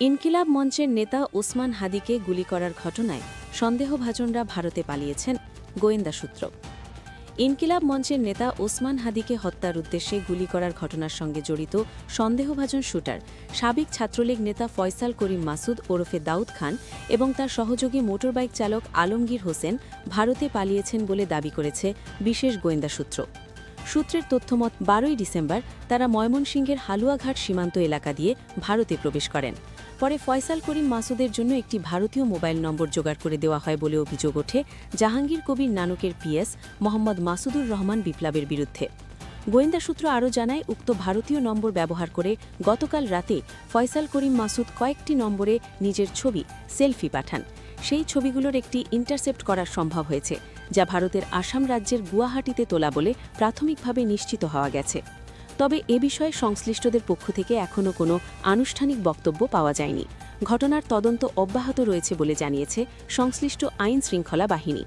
ইনকিলাব মঞ্চের নেতা ওসমান হাদিকে গুলি করার ঘটনায় সন্দেহভাজনরা ভারতে পালিয়েছেন গোয়েন্দা সূত্র। ইনকিলাব মঞ্চের নেতা ওসমান হাদিকে হত্যার উদ্দেশ্যে গুলি করার ঘটনার সঙ্গে জড়িত সন্দেহভাজন শুটার, সাবেক ছাত্রলীগ নেতা ফয়সাল করিম মাসুদ ওরফে দাউদ খান এবং তার সহযোগী মোটরবাইক চালক আলমগীর হোসেন ভারতে পালিয়েছেন বলে দাবি করেছে বিশেষ গোয়েন্দা সূত্র। সূত্রের তথ্যমত বারোই ডিসেম্বর তারা ময়মনসিংহের হালুয়াঘাট সীমান্ত এলাকা দিয়ে ভারতে প্রবেশ করেন। পরে ফয়সাল করিম মাসুদের জন্য একটি ভারতীয় মোবাইল নম্বর জোগাড় করে দেওয়া হয় বলে অভিযোগ ওঠে জাহাঙ্গীর কবির নানকের পিএস মোহাম্মদ মাসুদুর রহমান বিপ্লবের বিরুদ্ধে। গোয়েন্দা সূত্র আরও জানায়, উক্ত ভারতীয় নম্বর ব্যবহার করে গতকাল রাতে ফয়সাল করিম মাসুদ কয়েকটি নম্বরে নিজের ছবি সেলফি পাঠান। সেই ছবিগুলোর একটি ইন্টারসেপ্ট করা সম্ভব হয়েছে। যা ভারতের আসাম রাজ্যের গুয়াহাটিতে তোলা বলে প্রাথমিকভাবে নিশ্চিত হওয়া গেছে। তবে এ বিষয়ে সংশ্লিষ্টদের পক্ষ থেকে এখনও কোনো আনুষ্ঠানিক বক্তব্য পাওয়া যায়নি। ঘটনার তদন্ত অব্যাহত রয়েছে বলে জানিয়েছে সংশ্লিষ্ট আইন শৃঙ্খলা বাহিনী।